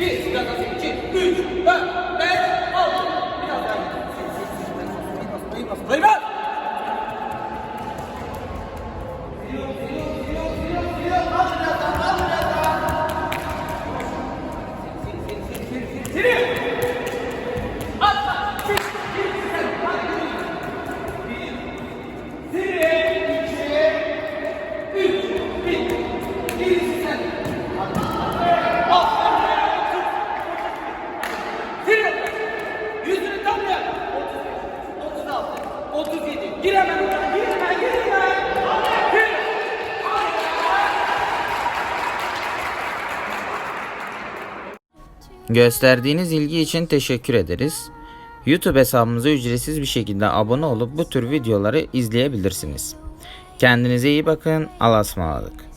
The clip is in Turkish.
Bir, bir dakika, iki, üç, dört, beş, altı. Biraz daha git. Bayım basın, bayım 37. Gir hemen oradan. Gir. Gösterdiğiniz ilgi için teşekkür ederiz. YouTube hesabımıza ücretsiz bir şekilde abone olup bu tür videoları izleyebilirsiniz. Kendinize iyi bakın. Allah'a ısmarladık.